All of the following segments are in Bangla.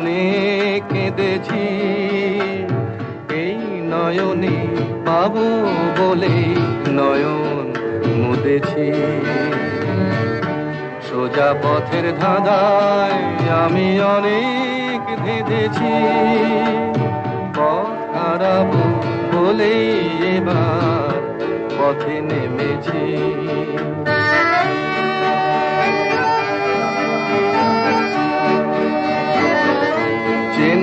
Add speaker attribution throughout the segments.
Speaker 1: অনেক কেঁদেছি। এই নয়নে পাবো বলে নয়ন মুদেছি। সোজা পথের ধাঁধায় আমি অনেক ধেঁধেছি। পথ হারাবো বলেই এবার পথে নেমেছি।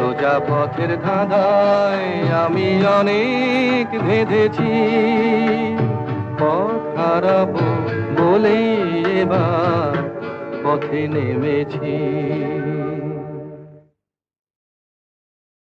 Speaker 1: সোজা পথের ধাঁধায় আমি অনেক ভেদেছি পথ হারাবো বলেই এবার পথে নেমেছি।